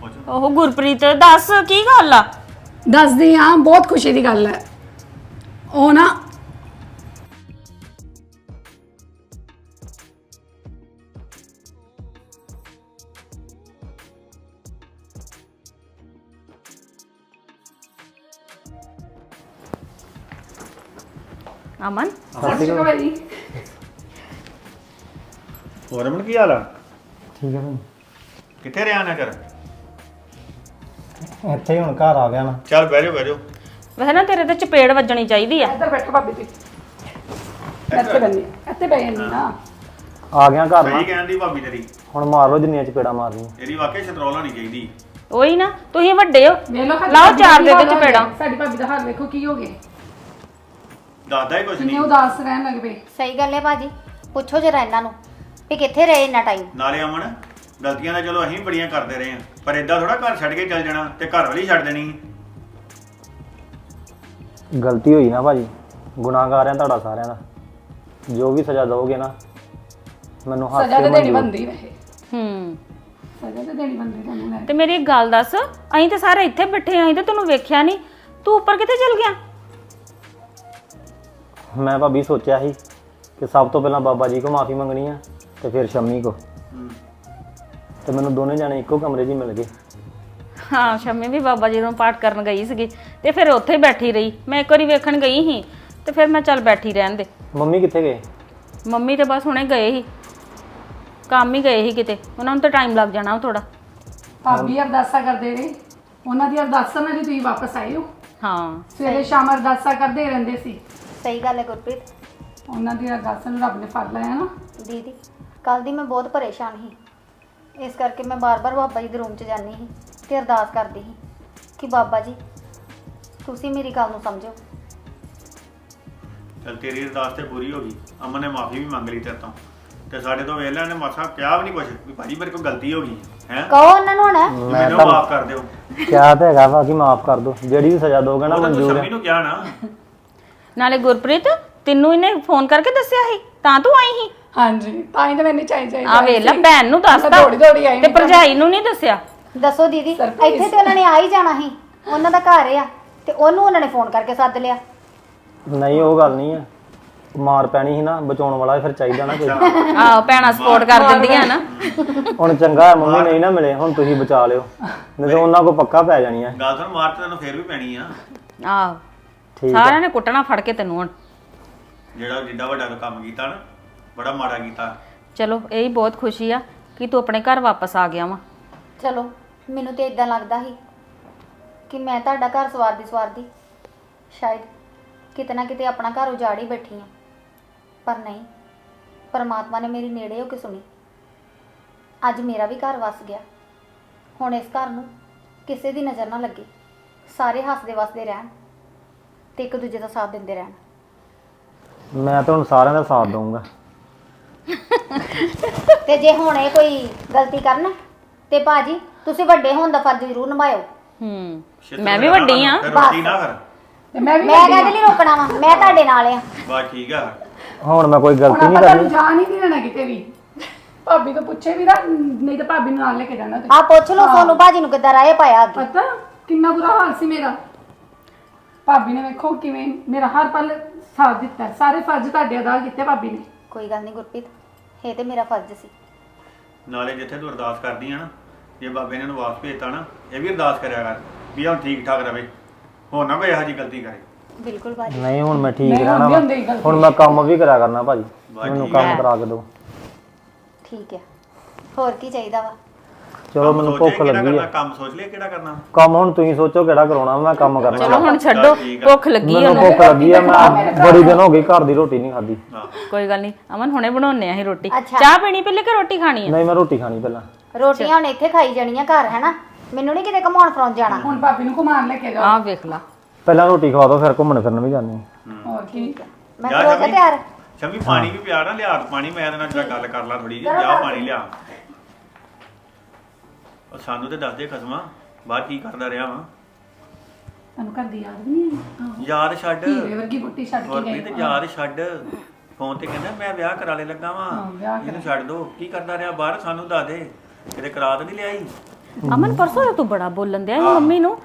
ਪੁੱਛ। ਉਹ ਗੁਰਪ੍ਰੀਤ ਦੱਸ ਕੀ ਗੱਲ ਆ? ਦੱਸਦੀ ਹਾਂ ਬਹੁਤ ਖੁਸ਼ੀ ਦੀ ਗੱਲ ਹੈ। ਉਹ ਨਾ ਅਮਨ? ਸਤਿ ਸ਼੍ਰੀ ਅਕਾਲ। ਭਾਈ ਹੋਰ ਅਮਨ ਕੀ ਹਾਲ ਆ? ਠੀਕ ਹੈ ਭਾਈ ਕਿੱਥੇ ਰਿਆ ਨਾ ਕਰ ਇੱਥੇ ਹੀ ਹੁਣ ਘਰ ਆ ਗਿਆ ਨਾ ਚੱਲ ਬਹਿ ਜਾ ਬਹਿ ਜਾ ਵੈਸੇ ਨਾ ਤੇਰੇ ਤੇ ਚਪੇੜ ਵੱਜਣੀ ਚਾਹੀਦੀ ਆ। ਇੱਧਰ ਬੈਠੋ ਭਾਬੀ ਜੀ। ਇੱਥੇ ਬੰਨੀ ਇੱਥੇ ਬੈ ਜਾਂਦੀ ਨਾ। ਆ ਗਿਆ ਘਰ ਨਾ ਸਹੀ ਕਹਿੰਦੀ ਭਾਬੀ ਤੇਰੀ। ਹੁਣ ਮਾਰ ਲੋ ਜਿੰਨੀਆਂ ਚਪੇੜਾ ਮਾਰਨੀਆਂ। ਇਹਦੀ ਵਾਕਿਆ ਛਤਰੋਲਾ ਨਹੀਂ ਚਾਹੀਦੀ। ਉਹੀ ਨਾ ਤੁਸੀਂ ਵੱਡੇ ਹੋ। ਵੇਖ ਲਓ ਲਾਓ ਚਾਰ ਦੇ ਵਿੱਚ ਚਪੇੜਾਂ। ਸਾਡੀ ਭਾਬੀ ਦਾ ਹਾਲ ਵੇਖੋ ਕੀ ਹੋ ਗਿਆ। ਦਾਦਾ ਹੀ ਕੁਛ ਕਿੰਨੇ ਨਹੀਂ। ਉਦਾਸ ਰਹਿਣ ਲੱਗ ਪਏ। ਸਹੀ ਗੱਲ ਹੈ ਭਾਜੀ ਪੁੱਛੋ ਜਰਾ ਇਹਨਾਂ ਨੂੰ। ਵੀ ਕਿੱਥੇ ਰਹੇ ਇੰਨਾ ਟਾਈਮ ਨਾਲੇ ਅਮਨ ਗਲਤੀਆਂ ਤਾਂ ਚਲੋ ਅਸੀਂ ਬੜੀਆਂ ਕਰਦੇ ਰਹੇ ਆ ਪਰ ਏਦਾਂ ਥੋੜਾ ਘਰ ਛੱਡ ਕੇ ਚੱਲ ਜਾਣਾ ਤੇ ਘਰ ਵਾਲੀ ਛੱਡ ਦੇਣੀ। ਗਲਤੀ ਹੋਈ ਨਾ ਭਾਜੀ ਗੁਨਾਹਗਾਰ ਆ ਤੁਹਾਡਾ ਸਾਰਿਆਂ ਦਾ। ਜੋ ਵੀ ਸਜ਼ਾ ਦਿਓਗੇ ਨਾ ਮੈਨੂੰ ਹੱਥ ਸਜ਼ਾ ਤੇ ਤਾਂ ਦੇਣੀ ਮਨਜ਼ੂਰ ਬੰਦੀ ਵੈਸੇ। ਹੂੰ। ਸਜ਼ਾ ਤਾਂ ਦੇਣੀ ਬੰਦੀ ਤੁਹਾਨੂੰ ਲੈ ਤੇ ਮੇਰੀ ਇੱਕ ਗੱਲ ਦੱਸ ਅਸੀਂ ਤੇ ਸਾਰੇ ਇੱਥੇ ਬੈਠੇ ਆਂ ਅਸੀਂ ਤੇ ਤੈਨੂੰ ਵੇਖਿਆ ਨਹੀਂ। ਤੂੰ ਉੱਪਰ ਕਿੱਥੇ ਚਲ ਗਿਆ? ਮੈਂ ਭਾਬੀ ਸੋਚਿਆ ਸੀ ਕਿ ਸਭ ਤੋਂ ਪਹਿਲਾਂ ਬਾਬਾ ਜੀ ਕੋ ਮਾਫੀ ਮੰਗਣੀ ਆ ਤੇ ਫਿਰ ਸ਼ੰਮੀ ਕੋ। ਤੇ ਮੈਨੂੰ ਦੋਨੇ ਜਾਣੇ ਇੱਕੋ ਕਮਰੇ 'ਚ ਹੀ ਮਿਲ ਗਏ। ਹਾਂ ਸ਼ਮੀ ਵੀ ਬਾਬਾ ਜੀ ਨੂੰ ਪਾਠ ਕਰਨ ਗਈ ਸੀਗੀ। ਤੇ ਫਿਰ ਉੱਥੇ ਹੀ ਬੈਠੀ ਰਹੀ। ਮੈਂ ਇੱਕ ਵਾਰੀ ਵੇਖਣ ਗਈ ਸੀ ਤੇ ਫਿਰ ਮੈਂ ਚੱਲ ਬੈਠੀ ਰਹਿਣ ਦੇ। ਮੰਮੀ ਕਿੱਥੇ ਗਏ? ਮੰਮੀ ਤੇ ਬਸ ਹੁਣੇ ਗਏ ਸੀ। ਕੰਮ ਹੀ ਗਏ ਸੀ ਕਿਤੇ। ਉਹਨਾਂ ਨੂੰ ਤਾਂ ਟਾਈਮ ਲੱਗ ਜਾਣਾ ਥੋੜਾ ਭਾਬੀ ਅਰਦਾਸਾ ਕਰਦੇ ਰਹੇ। ਉਹਨਾਂ ਦੀ ਅਰਦਾਸਾਂ ਨਾਲ ਹੀ ਤੁਸੀਂ ਵਾਪਸ ਆਏ ਹੋ। ਹਾਂ। ਸਵੇਰੇ ਸ਼ਾਮ ਅਰਦਾਸਾ ਕਰਦੇ ਰਹਿੰਦੇ ਸੀ। ਸਹੀ ਗੱਲ ਹੈ ਗੁਰਪ੍ਰੀਤ। ਉਹਨਾਂ ਦੀ ਅਰਦਾਸਾਂ ਨੂੰ ਰੱਬ ਨੇ ਫੜ ਲਿਆ ਨਾ। ਦੀਦੀ। ਕੱਲ ਦੀ ਮੈਂ ਬਹੁਤ ਪਰੇਸ਼ਾਨ ਸੀ। ਇਸ ਕਰਕੇ ਮੈਂ ਬਾਰ-ਬਾਰ ਬਾਬਾ ਜੀ ਦੇ ਰੂਮ 'ਚ ਜਾਂਦੀ ਸੀ ਤੇ ਅਰਦਾਸ ਕਰਦੀ ਸੀ ਕਿ ਬਾਬਾ ਜੀ ਤੁਸੀਂ ਮੇਰੀ ਗੱਲ ਨੂੰ ਸਮਝੋ। ਚਲ ਤੇਰੀ ਅਰਦਾਸ ਤੇ ਪੂਰੀ ਹੋ ਗਈ। ਅਮਨ ਨੇ ਮਾਫੀ ਵੀ ਮੰਗ ਲਈ ਤੇਰੇ ਤੋਂ। ਤੇ ਸਾਡੇ ਤੋਂ ਵੇਲਿਆਂ ਨੇ ਮਾਸਾ ਕਿਹਾ ਵੀ ਨਹੀਂ ਕੁਛ ਵੀ ਭਾਜੀ ਮੇਰੇ ਕੋਲ ਗਲਤੀ ਹੋ ਗਈ ਹੈ ਕਹੋ ਉਹਨਾਂ ਨੂੰ ਹੁਣ। ਮੈਨੂੰ ਮਾਫ ਕਰ ਦਿਓ। ਕਿਹਾ ਤਾਂ ਹੈਗਾ ਵਾ ਕਿ ਮਾਫ ਕਰ ਦਿਓ। ਜਿਹੜੀ ਵੀ ਸਜ਼ਾ ਦੋਗੇ ਨਾ ਉਹ ਤਾਂ ਤੂੰ ਮਨਜ਼ੂਰ ਸ਼ਮੀ ਹੈ ਨੂੰ ਕਿਹਾ ਨਾ। ਨਾਲੇ ਗੁਰਪ੍ਰੀਤ ਤੈਨੂੰ ਇਹਨੇ ਫੋਨ ਕਰਕੇ ਦੱਸਿਆ ਸੀ ਤਾਂ ਤੂੰ ਆਈ ਸੀ। ਹਾਂਜੀ ਤਾਂ ਹੀ ਤਾਂ ਮੈਨੂੰ ਚਾਹੀ ਚਾਹੀ ਆ ਵੇਖ ਲੈ ਭੈਣ ਨੂੰ ਦੱਸਦਾ ਦੌੜੀ ਦੌੜੀ ਆਈ ਤੇ ਮੈਂ ਭਰਜਾਈ ਨੂੰ ਨਹੀਂ ਦੱਸਿਆ। ਦੱਸੋ ਦੀਦੀ Surprise। ਇੱਥੇ ਤੇ ਉਹਨਾਂ ਨੇ ਆ ਹੀ ਜਾਣਾ ਸੀ। ਉਹਨਾਂ ਦਾ ਘਰ ਆ ਤੇ ਉਹਨੂੰ ਉਹਨਾਂ ਨੇ ਫੋਨ ਕਰਕੇ ਸੱਦ ਲਿਆ। ਨਹੀਂ ਉਹ ਗੱਲ ਨਹੀਂ ਹੈ ਮਾਰ ਪੈਣੀ ਸੀ ਨਾ ਬਚਾਉਣ ਵਾਲਾ ਫਿਰ ਚਾਹੀਦਾ ਨਾ ਕੋਈ। ਆਹ ਭੈਣਾਂ ਸਪੋਰਟ ਕਰ ਦਿੰਦੀਆਂ ਨਾ। ਹੁਣ ਚੰਗਾ ਹੈ ਮੰਮੀ ਨਹੀਂ ਨਾ ਮਿਲੇ ਹੁਣ ਤੁਸੀਂ ਬਚਾ ਲਿਓ। ਨਹੀਂ ਤਾਂ ਉਹਨਾਂ ਕੋ ਪੱਕਾ ਪੈ ਜਾਣੀ ਹੈ ਗੱਲ ਸੁਣ ਮਾਰ ਤੇ ਤੈਨੂੰ ਫੇਰ ਵੀ ਪੈਣੀ ਆ। ਆਹ ਠੀਕ ਸਾਰਿਆਂ ਨੇ ਕੁੱਟਣਾ ਫੜ ਕੇ ਤੈਨੂੰ ਹੁਣ। ਜਿਹੜਾ ਜਿੱਡਾ ਵੱਡਾ ਕੰਮ ਕੀਤਾ ਨਾ ਬੜਾ ਮਾੜਾ ਕੀਤਾ। ਚਲੋ ਇਹ ਹੀ ਬਹੁਤ ਖੁਸ਼ੀ ਆ ਕਿ ਤੂੰ ਆਪਣੇ ਘਰ ਵਾਪਸ ਆ ਗਿਆ ਵਾ। ਚਲੋ ਮੈਨੂੰ ਤੇ ਇਦਾਂ ਲੱਗਦਾ ਸੀ ਕਿ ਮੈਂ ਤੁਹਾਡਾ ਘਰ ਸਵਾਰਦੀ ਸਵਾਰਦੀ ਸ਼ਾਇਦ ਕਿਤੇ ਨਾ ਕਿਤੇ ਆਪਣਾ ਘਰ ਉਜਾੜ ਹੀ ਬੈਠੀ ਹਾਂ ਪਰ ਨਹੀਂ ਪਰਮਾਤਮਾ ਨੇ ਮੇਰੀ ਨੇੜੇ ਹੋ ਕੇ ਸੁਣੀ। ਅੱਜ ਮੇਰਾ ਵੀ ਘਰ ਵਸ ਗਿਆ। ਹੁਣ ਇਸ ਘਰ ਨੂੰ ਕਿਸੇ ਦੀ ਨਜ਼ਰ ਨਾ ਲੱਗੇ। ਸਾਰੇ ਹੱਸਦੇ ਵਸਦੇ ਰਹਿਣ ਤੇ ਇੱਕ ਦੂਜੇ ਦਾ ਸਾਥ ਦਿੰਦੇ ਰਹਿਣ। ਮੈਂ ਤਾਂ ਹੁਣ ਸਾਰਿਆਂ ਦਾ ਸਾਥ ਦਊਂਗਾ। ਤੇ ਜੇ ਹੁਣ ਇਹ ਕੋਈ ਗਲਤੀ ਕਰਨ ਤੇ ਬਾਜੀ ਤੁਸੀਂ ਵੱਡੇ ਹੋਣ ਦਾ ਫਰਜ਼ ਜ਼ਰੂਰ ਨਿਭਾਇਓ। ਹੂੰ। ਮੈਂ ਵੀ ਵੱਡੀ ਆ। ਰੋਟੀ ਨਾ ਕਰ। ਤੇ ਮੈਂ ਵੀ ਮੈਂ ਕਹਿੰਦੀ ਨਹੀਂ ਰੋਕਣਾ ਵਾ? ਮੈਂ ਤੁਹਾਡੇ ਨਾਲ ਆ। ਬਸ ਠੀਕ ਆ। ਹੁਣ ਮੈਂ ਕੋਈ ਹੁਣ ਗਲਤੀ ਨਹੀਂ ਆਪਾਂ ਕਰਨੀ। ਤੁਹਾਨੂੰ ਜਾਣ ਹੀ ਨਹੀਂ ਦੇਣਾ ਕਿਤੇ ਵੀ। ਭਾਬੀ ਤੋਂ ਪੁੱਛੇ ਵੀ ਨਾ ਨਹੀਂ ਤਾਂ ਭਾਬੀ ਨੂੰ ਨਾਲ ਲੈ ਕੇ ਜਾਣਾ ਤੇ ਆ ਪੁੱਛ ਲਓ ਸੋਨੂੰ ਬਾਜੀ ਨੂੰ ਕਿੱਦਾਂ ਰਾਏ ਪਾਇਆ ਅੱਗੇ? ਪਤਾ ਕਿੰਨਾ ਬੁਰਾ ਹਾਲ ਸੀ ਮੇਰਾ। ਭਾਬੀ ਨੇ ਵੇਖੋ ਕਿਵੇਂ ਮੇਰਾ ਹਰ ਪਲ ਸਾਥ ਦਿੱਤਾ ਸਾਰੇ ਫਰਜ਼ ਤੁਹਾਡੇ ਅਦਾ ਕੀਤੇ ਭਾਬੀ ਨੇ। ਕੋਈ ਗੱਲ ਨਹੀਂ ਗੁਰਪ੍ਰੀਤ। ਇਹ ਤੇ ਮੇਰਾ ਫਰਜ਼ ਸੀ। ਨਾਲੇ ਜਿੱਥੇ ਤੂੰ ਅਰਦਾਸ ਕਰਦੀ ਆ ਨਾ ਜੇ ਬਾਬੇ ਨੇ ਇਹਨੂੰ ਵਾਪਸ ਭੇਜਤਾ ਨਾ ਇਹ ਵੀ ਅਰਦਾਸ ਕਰਿਆ ਕਰ ਵੀ ਹੁਣ ਠੀਕ ਠਾਕ ਰਵੇ। ਹੋਰ ਨਾ ਕੋਈ ਇਹੋ ਜਿਹੀ ਗਲਤੀ ਕਰੇ। ਬਿਲਕੁਲ ਬਾਜੀ ਨਹੀਂ ਹੁਣ ਮੈਂ ਠੀਕ ਨਹੀਂ, ਰਹਿਣਾ ਹੁੰਦੀ ਵਾ। ਹੁਣ ਮੈਂ ਕੰਮ ਵੀ ਕਰਿਆ ਕਰਨਾ ਭਾਜੀ। ਮੈਨੂੰ ਠੀਕ ਕੰਮ ਹੈ। ਕਰਾ ਕੇ ਦਿਓ। ਠੀਕ ਹੈ। ਹੋਰ ਕੀ ਚਾਹੀਦਾ ਵਾ? ਚਲੋ ਕੰਮ ਮੈਨੂੰ ਸੋਚਿਆ ਭੁੱਖ ਕਿਹੜਾ ਲੱਗੀ ਕਰਨਾ? ਹੈ ਕੰਮ ਸੋਚ ਲਿਆ ਕਿਹੜਾ ਕਰਨਾ? ਕੰਮ ਹੁਣ ਤੁਸੀਂ ਸੋਚੋ ਕਿਹੜਾ ਕਰਾਉਣਾ ਮੈਂ ਕੰਮ ਕਰਨਾ। ਚਲੋ ਹੁਣ ਛੱਡੋ ਠੀਕ ਆ। ਭੁੱਖ ਲੱਗੀ ਮੈਨੂੰ ਉਹਨੂੰ। ਭੁੱਖ ਲੱਗੀ ਆ ਮੈਂ ਬੜੀ ਦਿਨ ਹੋ ਗਈ ਘਰ ਦੀ ਰੋਟੀ ਨਹੀਂ ਖਾਧੀ। ਹਾਂ। ਕੋਈ ਗੱਲ ਨਹੀਂ ਅਮਨ ਹੁਣੇ ਬਣਾਉਣੇ ਆ ਇਹ ਰੋਟੀ। ਅੱਛਾ। ਚਾਹ ਪੀਣੀ ਪਹਿਲੇ ਕਿ ਰੋਟੀ ਖਾਣੀ ਆ? ਨਹੀਂ ਮੈਂ ਰੋਟੀ ਖਾਣੀ ਪਹਿਲਾਂ। ਰੋਟੀਆਂ ਹੁਣ ਇੱਥੇ ਖਾਈ ਜਾਣੀਆਂ ਘਰ ਹੈਨਾ? ਮੈਨੂੰ ਨਹੀਂ ਕਿਤੇ ਘਮਾਉਣ ਫਰਾਉਣ ਜਾਣਾ। ਹੁਣ ਭਾਬੀ ਨੂੰ ਘੁਮਾਣ ਲੈ ਕੇ ਜਾਓ। ਆਹ ਵੇਖ ਲਾ। ਪਹਿਲਾਂ ਰੋਟੀ ਖਵਾ ਦਿਓ ਫਿਰ ਘੁੰਮਣ ਫਿਰਨ ਵੀ ਜਾਂਦੇ ਹਾਂ। ਹੋਰ ਕੀ? ਮੈਂ ਜਾ ਸ਼ਮੀ। ਤਿਆਰ। ਸ਼ਮੀ ਪਾਣੀ ਵੀ ਪਿਆ ਨਾ ਲਿਆ ਪਾਣੀ ਮੈਂ ਇਹਦੇ ਨਾਲ ਜਰਾ ਗੱਲ ਕਰ ਲਾ ਥੋੜੀ ਜਿਹੀ ਜਾ ਪਾਣੀ ਲਿਆ। ਉਹ ਸਾਨੂੰ ਤੇ ਦੱਸ ਦੇ ਖਸਮਾ ਬਾਹਰ ਕੀ ਕਰਦਾ ਰਿਹਾ ਵਾਂ? ਤੁਹਾਨੂੰ ਘਰ ਦੀ ਯਾਦ ਨਹੀਂ ਆਈ? ਯਾਰ ਛੱਡ। ਹੀਰੇ ਵਰਗੀ ਬੁੱਟੀ ਛੱਡ ਕੇ ਹੋਰ ਗਏ ਵੀ ਤੇ ਯਾਰ ਛੱਡ। ਫੋਨ ਤੇ ਕਹਿੰਦਾ ਮੈਂ ਵਿਆਹ ਕਰਾ ਲੈ ਲੱਗਾ ਵਾਂ। ਹਾਂ, ਵਿਆਹ ਇਹਨੂੰ ਛੱਡ ਦੋ। ਕੀ ਕਰਦਾ ਰਿਹਾ? ਬਾਹਰ ਸਾਨੂੰ ਦੱਸ ਦੇ। ਕਿਤੇ ਕਰਾ ਤਾਂ ਨਹੀਂ ਲਿਆਈ? ਅਮਨ ਪਰਸੋਂ ਤੂੰ ਬੜਾ ਬੋਲਣ ਦਿਆ ਸੀ ਮੰਮੀ ਨੂੰ।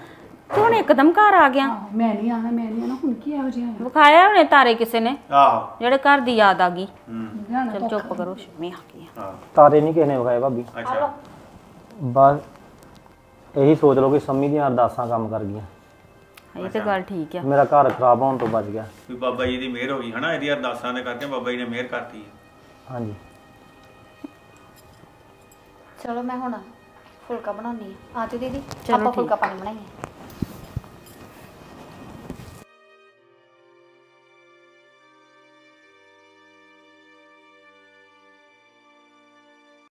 ਤੂੰ ਹੁਣ ਇੱਕਦਮ ਘਰ ਆ ਗਿਆ। ਆਹੋ, ਮੈਂ ਨਹੀਂ ਆਣਾ ਮੈਂ ਨਹੀਂ ਆਣਾ। ਹੁਣ ਕੀ ਇਹੋ ਜਿਹਾ ਹੋਇਆ? ਵਿਖਾਇਆ ਉਹਨੇ ਤਾਰੇ ਕਿਸੇ ਨੇ? ਆਹੋ। ਜਿਹੜੇ ਘਰ ਦੀ ਯਾਦ ਆ ਗਈ। ਹੂੰ। ਜਾਣਾ ਚਲ ਚੁੱਪ ਕਰੋ ਸ਼ਮੀ ਆ ਗਈ ਤਾਰੇ ਨਹੀਂ ਕਿਸੇ ਨੇ ਵਿਖਾਏ ਭਾਬੀ। ਅੱਛਾ। ਬਸ ਇਹੀ ਸੋਚ ਲਓ ਕਿ ਸੰਮੀ ਦੀਆਂ ਅਰਦਾਸਾਂ ਕੰਮ ਕਰ ਗਈਆਂ। ਇਹ ਤੇ ਗੱਲ ਠੀਕ ਆ। ਮੇਰਾ ਘਰ ਖਰਾਬ ਹੋਣ ਤੋਂ ਬਚ ਗਿਆ। ਵੀ ਬਾਬਾ ਜੀ ਦੀ ਮਿਹਰ ਹੋ ਗਈ ਹਨਾ? ਇਹਦੀ ਅਰਦਾਸਾਂ ਦੇ ਕਰਕੇ ਬਾਬਾ ਜੀ ਨੇ ਮਿਹਰ ਕਰਤੀ। ਹੈ ਹਾਂਜੀ। ਚਲੋ ਮੈਂ ਹੁਣ ਫੁਲਕਾ ਬਣਾਉਣੀ ਆ। ਆਜੋ ਦੀਦੀ। ਆਪਾਂ ਫੁਲਕਾ ਪਾਣੀ ਬਣਾਈਏ।